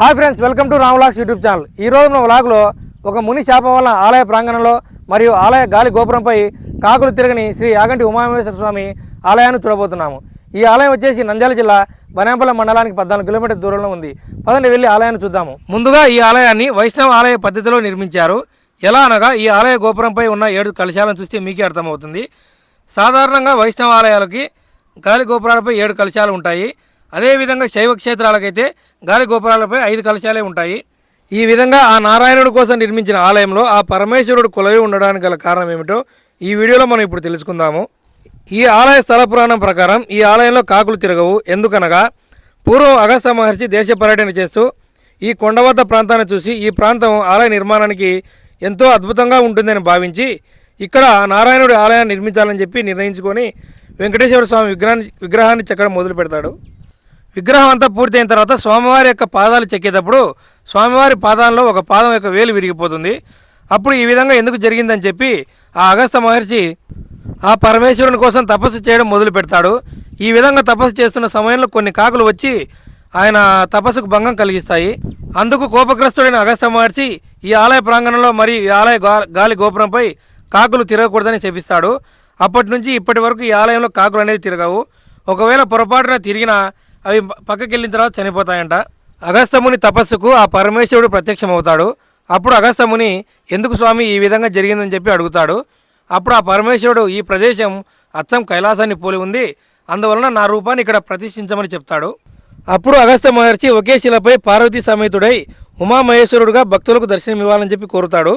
Hi friends welcome to Ramlax YouTube channel. ఈ రోజు మన వ్లాగ్లో ఒక ముని శాపం వల్ల ఆలయ ప్రాంగణంలో మరియు ఆలయ గాలి గోపురంపై కాకులు తిరగని శ్రీ యాగంటి ఉమామేశ్వర స్వామి ఆలయాన్ని చూడబోతున్నాము. ఈ ఆలయం వచ్చేసి నంద్యాల జిల్లా బనాంపల్లి మండలానికి పద్నాలుగు కిలోమీటర్ దూరంలో ఉంది. పదండి వెళ్ళి ఆలయాన్ని చూద్దాము. ముందుగా ఈ ఆలయాన్ని వైష్ణవ ఆలయ పద్ధతిలో నిర్మించారు. ఎలా అనగా ఈ ఆలయ గోపురంపై ఉన్న ఏడు కలశాలను చూస్తే మీకే అర్థమవుతుంది. సాధారణంగా వైష్ణవ ఆలయాలకి గాలి గోపురాలపై ఏడు కలశాలు ఉంటాయి. అదేవిధంగా శైవ క్షేత్రాలకైతే గాలి గోపురాలపై ఐదు కలశాలే ఉంటాయి. ఈ విధంగా ఆ నారాయణుడి కోసం నిర్మించిన ఆలయంలో ఆ పరమేశ్వరుడు కొలవి ఉండడానికి గల కారణం ఏమిటో ఈ వీడియోలో మనం ఇప్పుడు తెలుసుకుందాము. ఈ ఆలయ స్థల పురాణం ప్రకారం ఈ ఆలయంలో కాకులు తిరగవు. ఎందుకనగా పూర్వం అగస్త మహర్షి దేశ పర్యటన చేస్తూ ఈ కొండవద్ద ప్రాంతాన్ని చూసి ఈ ప్రాంతం ఆలయ నిర్మాణానికి ఎంతో అద్భుతంగా ఉంటుందని భావించి ఇక్కడ నారాయణుడి ఆలయాన్ని నిర్మించాలని చెప్పి నిర్ణయించుకొని వెంకటేశ్వర స్వామి విగ్రహాన్ని విగ్రహాన్ని చెక్కడం మొదలు పెడతాడు విగ్రహం అంతా పూర్తయిన తర్వాత స్వామివారి యొక్క పాదాలు చెక్కేటప్పుడు స్వామివారి పాదాల్లో ఒక పాదం యొక్క వేలు విరిగిపోతుంది. అప్పుడు ఈ విధంగా ఎందుకు జరిగిందని చెప్పి ఆ అగస్త మహర్షి ఆ పరమేశ్వరుని కోసం తపస్సు చేయడం మొదలు పెడతాడు. ఈ విధంగా తపస్సు చేస్తున్న సమయంలో కొన్ని కాకులు వచ్చి ఆయన తపస్సుకు భంగం కలిగిస్తాయి. అందుకు కోపగ్రస్తుడైన అగస్త మహర్షి ఈ ఆలయ ప్రాంగణంలో మరియు ఈ ఆలయ గాలి గోపురంపై కాకులు తిరగకూడదని శపిస్తాడు. అప్పటి నుంచి ఇప్పటి వరకు ఈ ఆలయంలో కాకులు అనేది తిరగవు. ఒకవేళ పొరపాటున తిరిగినా అవి పక్కకి వెళ్ళిన తర్వాత చనిపోతాయంట. అగస్తముని తపస్సుకు ఆ పరమేశ్వరుడు ప్రత్యక్షమవుతాడు. అప్పుడు అగస్తముని ఎందుకు స్వామి ఈ విధంగా జరిగిందని చెప్పి అడుగుతాడు. అప్పుడు ఆ పరమేశ్వరుడు ఈ ప్రదేశం అచ్చం కైలాసాన్ని పోలి ఉంది. అందువలన నా రూపాన్ని ఇక్కడ ప్రతిష్ఠించమని చెప్తాడు. అప్పుడు అగస్త్య మహర్షి ఒకే శిలపై పార్వతీ సమేతుడై ఉమామహేశ్వరుడుగా భక్తులకు దర్శనమివ్వాలని చెప్పి కోరుతాడు.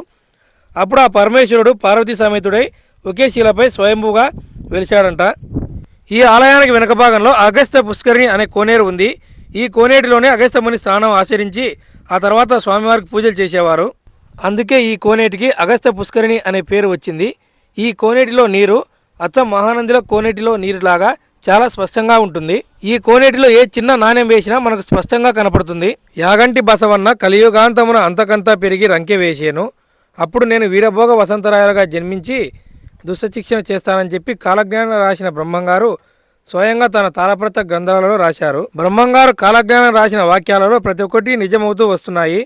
అప్పుడు ఆ పరమేశ్వరుడు పార్వతీ సమేతుడై ఒకే శిలపై స్వయంభూగా వెలిచాడంట ఈ ఆలయానికి వెనక భాగంలో అగస్త్య పుష్కరిణి అనే కోనేరు ఉంది. ఈ కోనేటిలోనే అగస్త్యముని స్నానం ఆచరించి ఆ తర్వాత స్వామివారికి పూజలు చేసేవారు. అందుకే ఈ కోనేటికి అగస్త్య పుష్కరిణి అనే పేరు వచ్చింది. ఈ కోనేటిలో నీరు అచ్చం మహానందిలో కోనేటిలో నీరులాగా చాలా స్పష్టంగా ఉంటుంది. ఈ కోనేటిలో ఏ చిన్న నాణ్యం వేసినా మనకు స్పష్టంగా కనపడుతుంది. యాగంటి బసవన్న కలియుగాంతమున అంతకంతా పెరిగి రంకె వేసేను. అప్పుడు నేను వీరభోగ వసంతరాయలుగా జన్మించి దుష్టశిక్షణ చేస్తానని చెప్పి కాలజ్ఞానం రాసిన బ్రహ్మంగారు స్వయంగా తన తాళప్రత గ్రంథాలలో రాశారు. బ్రహ్మంగారు కాలజ్ఞానం రాసిన వాక్యాలలో ప్రతి ఒక్కటి నిజమవుతూ వస్తున్నాయి.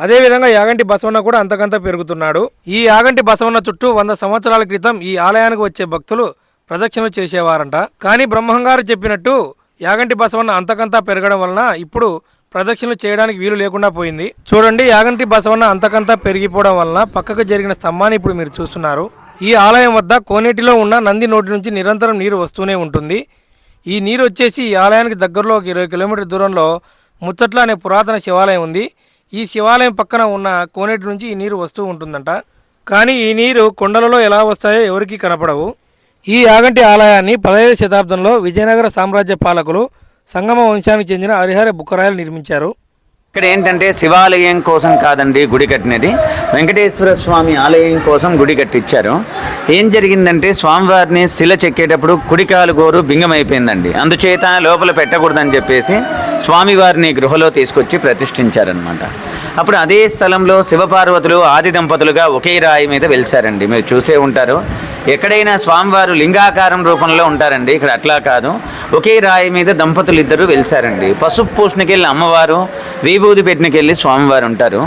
అదేవిధంగా యాగంటి బసవన్న కూడా అంతకంత పెరుగుతున్నాడు. ఈ యాగంటి బసవన్న చుట్టూ వంద సంవత్సరాల క్రితం ఈ ఆలయానికి వచ్చే భక్తులు ప్రదక్షిణలు చేసేవారంట. కానీ బ్రహ్మంగారు చెప్పినట్టు యాగంటి బసవన్న అంతకంతా పెరగడం వలన ఇప్పుడు ప్రదక్షిణలు చేయడానికి వీలు లేకుండా పోయింది. చూడండి యాగంటి బసవన్న అంతకంతా పెరిగిపోవడం వలన పక్కకు జరిగిన స్తంభాన్ని ఇప్పుడు మీరు చూస్తున్నారు. ఈ ఆలయం వద్ద కోనేటిలో ఉన్న నంది నోటి నుంచి నిరంతరం నీరు వస్తూనే ఉంటుంది. ఈ నీరు వచ్చేసి ఈ ఆలయానికి దగ్గరలో ఒక ఇరవై కిలోమీటర్ దూరంలో ముచ్చట్ల అనే పురాతన శివాలయం ఉంది. ఈ శివాలయం పక్కన ఉన్న కోనేటి నుంచి ఈ నీరు వస్తూ ఉంటుందంట. కానీ ఈ నీరు కొండలలో ఎలా వస్తాయో ఎవరికీ కనపడవు. ఈ యాగంటి ఆలయాన్ని పదహైదు శతాబ్దంలో విజయనగర సామ్రాజ్య పాలకులు సంగమ వంశానికి చెందిన హరిహర బుక్కరాయలు నిర్మించారు. ఇక్కడ ఏంటంటే శివాలయం కోసం కాదండి గుడి కట్టినది. వెంకటేశ్వర స్వామి ఆలయం కోసం గుడి కట్టించారు ఏం జరిగిందంటే స్వామివారిని శిల చెక్కేటప్పుడు కుడికాలు గోరు బింగమైపోయిందండి. అందుచేత లోపల పెట్టకూడదని చెప్పేసి స్వామివారిని గృహలో తీసుకొచ్చి ప్రతిష్ఠించారనమాట అప్పుడు అదే స్థలంలో శివపార్వతులు ఆది దంపతులుగా ఒకే రాయి మీద వెలిశారండి మీరు చూసే ఉంటారు. ఎక్కడైనా స్వామివారు లింగాకారం రూపంలో ఉంటారండి ఇక్కడ అట్లా కాదు. ఒకే రాయి మీద దంపతులు ఇద్దరు వెలిసారండి. పసుపు పూసినకెళ్ళి అమ్మవారు విభూది పెట్టినకెళ్ళి స్వామివారు ఉంటారు.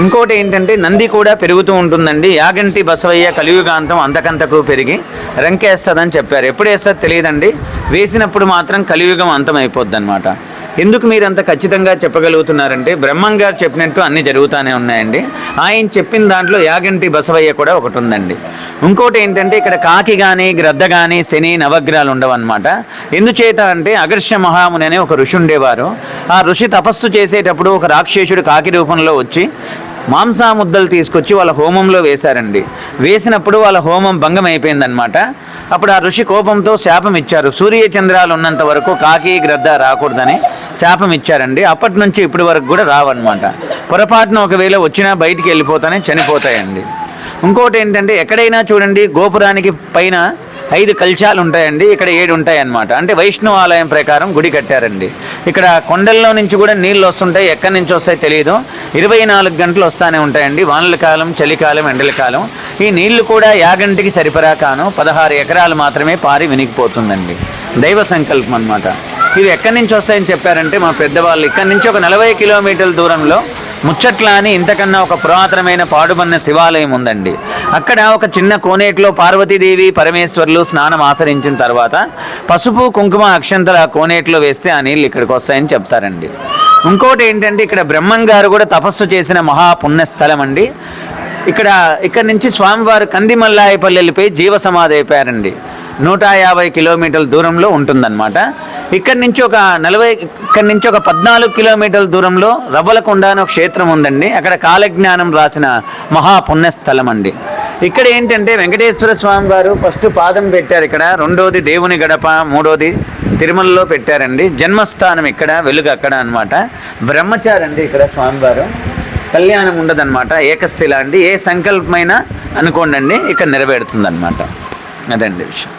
ఇంకోటి ఏంటంటే నంది కూడా పెరుగుతూ ఉంటుందండి. యాగంటి బసవయ్య కలియుగాంతం అంతకంతకు పెరిగి రంకేస్తుందని చెప్పారు. ఎప్పుడు వేస్తుంది తెలియదండి. వేసినప్పుడు మాత్రం కలియుగం అంతం అనమాట ఎందుకు మీరు అంత ఖచ్చితంగా చెప్పగలుగుతున్నారంటే బ్రహ్మం గారు చెప్పినట్టు అన్నీ జరుగుతూనే ఉన్నాయండి. ఆయన చెప్పిన దాంట్లో యాగంటి బసవయ్య కూడా ఒకటి ఉందండి ఇంకోటి ఏంటంటే ఇక్కడ కాకి కానీ గ్రద్ద కానీ శని నవగ్రహాలు ఉండవన్నమాట. ఎందుచేత అంటే అగర్ష మహాముని అనే ఒక ఋషి ఉండేవారు. ఆ ఋషి తపస్సు చేసేటప్పుడు ఒక రాక్షసుడు కాకి రూపంలో వచ్చి మాంసాముద్దలు తీసుకొచ్చి వాళ్ళ హోమంలో వేశారండి. వేసినప్పుడు వాళ్ళ హోమం భంగం అయిపోయిందనమాట అప్పుడు ఆ ఋషి కోపంతో శాపం ఇచ్చారు. సూర్య చంద్రాలు ఉన్నంత వరకు కాకి గ్రద్ద రాకూడదని శాపం ఇచ్చారండి. అప్పటి నుంచి ఇప్పటి వరకు కూడా రావన్నమాట. పొరపాటున ఒకవేళ వచ్చినా బయటికి వెళ్ళిపోతానే చనిపోతాయండి. ఇంకోటి ఏంటంటే ఎక్కడైనా చూడండి గోపురానికి పైన ఐదు కల్చాలు ఉంటాయండి. ఇక్కడ ఏడు ఉంటాయన్నమాట. అంటే వైష్ణవ ఆలయం ప్రకారం గుడి కట్టారండి. ఇక్కడ కొండల్లో నుంచి కూడా నీళ్ళు వస్తుంటాయి. ఎక్కడి నుంచి వస్తాయి తెలియదు. ఇరవై నాలుగు గంటలు వస్తానే ఉంటాయండి. వానల కాలం చలికాలం ఎండల కాలం. ఈ నీళ్ళు కూడా యాగంటికి సరిపరా కాను పదహారు ఎకరాలు మాత్రమే పారి వినిగిపోతుందండి. దైవ సంకల్పం అనమాట ఇవి ఎక్కడి నుంచి వస్తాయని చెప్పారంటే మా పెద్దవాళ్ళు. ఇక్కడి నుంచి ఒక నలభై కిలోమీటర్ల దూరంలో ముచ్చట్ల అని ఇంతకన్నా ఒక పురాతనమైన పాడుబన్న శివాలయం ఉందండి. అక్కడ ఒక చిన్న కోనేటిలో పార్వతీదేవి పరమేశ్వర్లు స్నానం ఆచరించిన తర్వాత పసుపు కుంకుమ అక్షంతలు ఆ కోనేటిలో వేస్తే ఆ నీళ్ళు ఇక్కడికి వస్తాయని చెప్తారండి. ఇంకోటి ఏంటంటే ఇక్కడ బ్రహ్మం గారు కూడా తపస్సు చేసిన మహాపుణ్యస్థలం అండి ఇక్కడ ఇక్కడ నుంచి స్వామివారు కందిమల్లాయపల్లి వెళ్ళిపోయి జీవ సమాధి అయిపోయారండి. నూట యాభై కిలోమీటర్ల దూరంలో ఉంటుందన్నమాట. ఇక్కడ నుంచి ఒక నలభై ఇక్కడ నుంచి ఒక పద్నాలుగు కిలోమీటర్ల దూరంలో రవ్వలకొండ అనే ఒక క్షేత్రం ఉందండి. అక్కడ కాలజ్ఞానం రాసిన మహాపుణ్యస్థలం అండి ఇక్కడ ఏంటంటే వెంకటేశ్వర స్వామి గారు ఫస్ట్ పాదం పెట్టారు ఇక్కడ. రెండోది దేవుని గడప మూడోది తిరుమలలో పెట్టారండి. జన్మస్థానం ఇక్కడ వెలుగు అక్కడ అన్నమాట. బ్రహ్మచారి అండి ఇక్కడ స్వామివారు కళ్యాణం ఉండదన్నమాట. ఏకశిల అండి. ఏ సంకల్పమైనా అనుకోండి ఇక్కడ నెరవేరుతుంది అనమాట అదండి విషయం.